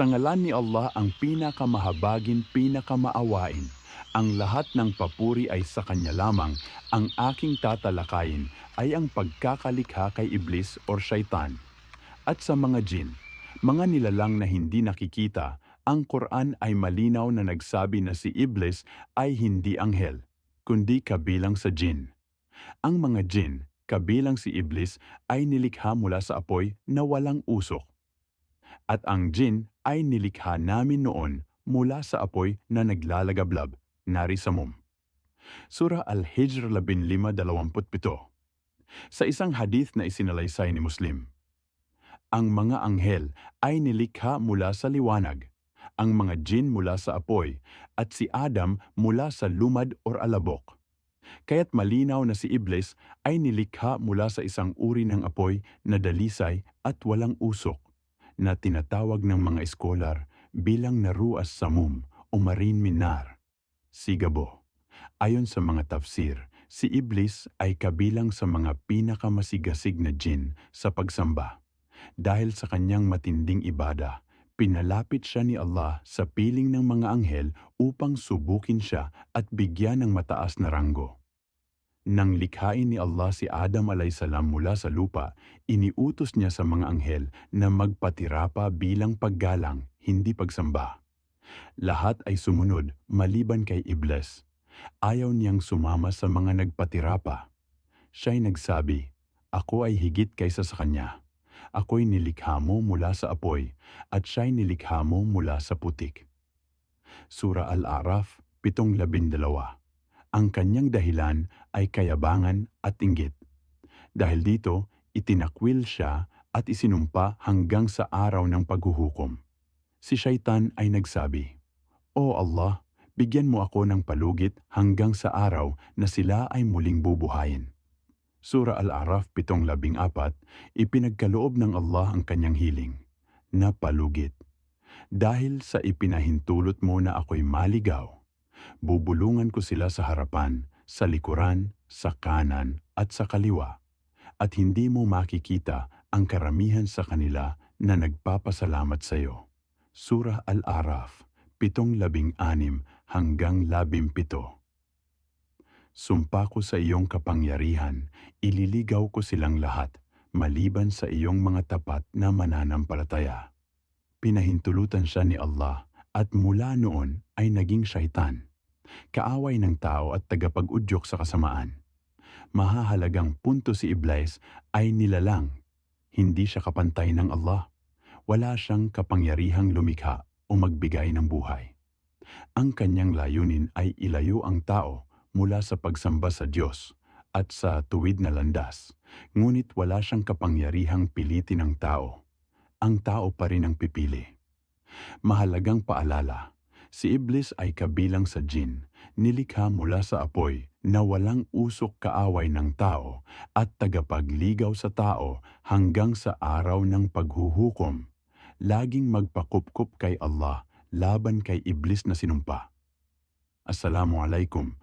Sa ngalan ni Allah ang pinakamahabagin, pinakamaawain. Ang lahat ng papuri ay sa Kanya lamang. Ang aking tatalakayin ay ang pagkakalikha kay Iblis or Shaitan. At sa mga jin, mga nilalang na hindi nakikita, ang Quran ay malinaw na nagsabi na si Iblis ay hindi anghel, kundi kabilang sa jin. Ang mga jin, kabilang si Iblis, ay nilikha mula sa apoy na walang usok. At ang jin ay nilikha namin noon mula sa apoy na naglalagablab, nari sa mum. Surah Al-Hijr 15:27 Sa isang hadith na isinalaysay ni Muslim, ang mga anghel ay nilikha mula sa liwanag, ang mga jin mula sa apoy, at si Adam mula sa lumad or alabok. Kaya't malinaw na si Iblis ay nilikha mula sa isang uri ng apoy na dalisay at walang usok, na tinatawag ng mga eskolar bilang naruas samum o marin minar. Sigabo. Ayon sa mga tafsir, si Iblis ay kabilang sa mga pinakamasigasig na jin sa pagsamba. Dahil sa kanyang matinding ibada, pinalapit siya ni Allah sa piling ng mga anghel upang subukin siya at bigyan ng mataas na ranggo. Nang likhain ni Allah si Adam alaysalam mula sa lupa, iniutos niya sa mga anghel na magpatirapa bilang paggalang, hindi pagsamba. Lahat ay sumunod maliban kay Iblis. Ayaw niyang sumama sa mga nagpatirapa. Siya'y nagsabi, Ako ay higit kaysa sa kanya. Ako'y nilikha mo mula sa apoy at siya'y nilikha mo mula sa putik. Sura Al-Araf, 7:12 Ang kanyang dahilan ay kayabangan at inggit. Dahil dito, itinakwil siya at isinumpa hanggang sa araw ng paghuhukom. Si Shaitan ay nagsabi, O Allah, bigyan mo ako ng palugit hanggang sa araw na sila ay muling bubuhayin. Sura Al-Araf 7:14, ipinagkaloob ng Allah ang kanyang hiling, na palugit. Dahil sa ipinahintulot mo na ako'y maligaw, bubulungan ko sila sa harapan, sa likuran, sa kanan at sa kaliwa, at hindi mo makikita ang karamihan sa kanila na nagpapasalamat sa iyo. Surah Al-Araf, 7:16 hanggang 17. Sumpa ko sa iyong kapangyarihan, ililigaw ko silang lahat, maliban sa iyong mga tapat na mananampalataya. Pinahintulutan siya ni Allah at mula noon ay naging syaitan, kaaway ng tao at tagapag-udyok sa kasamaan. Mahahalagang punto si Iblis ay nilalang, hindi siya kapantay ng Allah. Wala siyang kapangyarihang lumikha o magbigay ng buhay. Ang kanyang layunin ay ilayo ang tao mula sa pagsamba sa Diyos at sa tuwid na landas, ngunit wala siyang kapangyarihang pilitin ang tao. Ang tao pa rin ang pipili. Mahalagang paalala, si Iblis ay kabilang sa jin, nilikha mula sa apoy na walang usok kaaway ng tao at tagapagligaw sa tao hanggang sa araw ng paghuhukom. Laging magpakupkup kay Allah laban kay Iblis na sinumpa. Assalamualaikum.